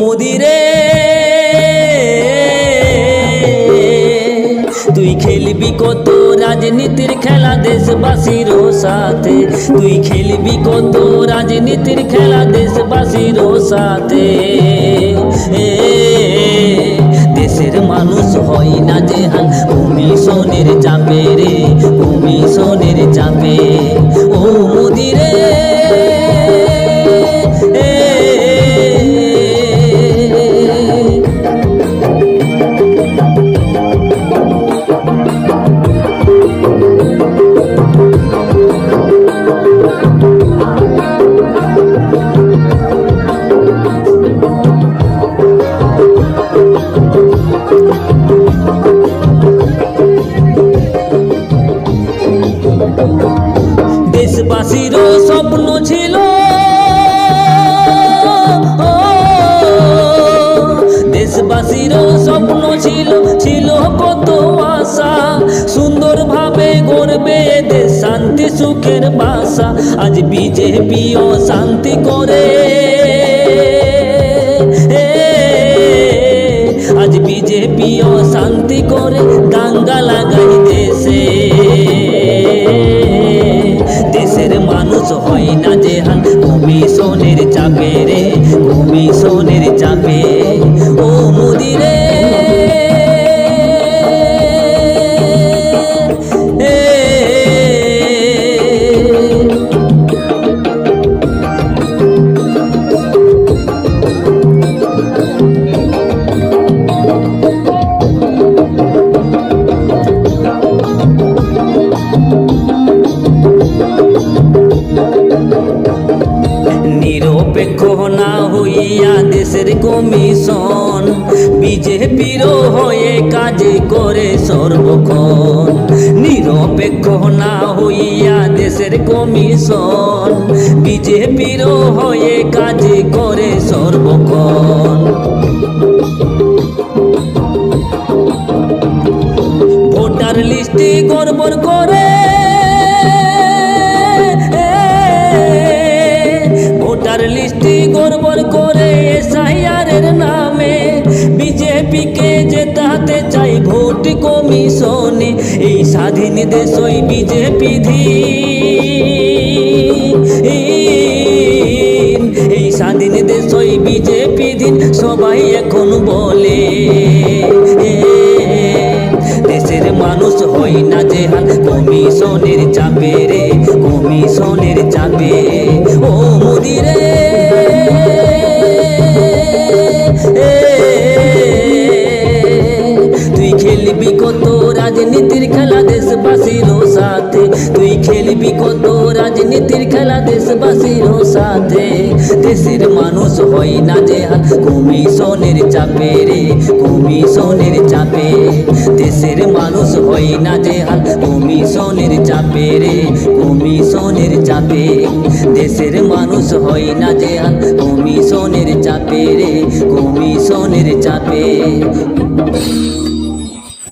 মুদিরে তুই খেলবি কত রাজনীতির খেলা দেশবাসীর সাথে তুই খেলবি কত রাজনীতির খেলা দেশবাসীর সাথে দেশের মানুষ হয় না যে দেশবাসীরও স্বপ্ন ছিল। দেশবাসীরও স্বপ্ন ছিল ছিল কত আশা সুন্দরভাবে গড়বে দেশ। শান্তি, সুখের বাসা। আজ বিজেপিও শান্তি করে। আজ বিজেপিও শান্তি করে। দাঙ্গা লাগাই দেশে। দেশের কমিশন। বিজেপির হয়ে কাজ করে সর্বক্ষণ। নিরপেক্ষ না হইয়া দেশের কমিশন। বিজেপির হয়ে কাজ করে সর্বক্ষণ। ভোটার লিস্টে গড়বড় করে। ভোটার লিস্টে গড়বড় করে এসআইআরের ভোট কমিশনে, এই স্বাধীন দেশ ওই বিজেপি ধীন এই স্বাধীন দেশ ওই বিজেপি দিন, সবাই এখন বলে। দেশের মানুষ হয় না যে হাল, কমিশনের চাপে রে, কমিশনের চাপে। ও মুদিরে তুই রাজনীতির খেলা দেশবাসীর সাথে। তুই খেলবি কত রাজনীতির খেলা দেশবাসীর সাথে। দেশের মানুষ হয় না যে কমিশনের চাপে রে, কমিশনের চাপে। দেশের মানুষ হয় না যে হাল কমিশনের চাপে রে, কমিশনের চাপে। দেশের মানুষ হয় না যে হাল কমিশনের চাপে রে, কমিশনের চাপে।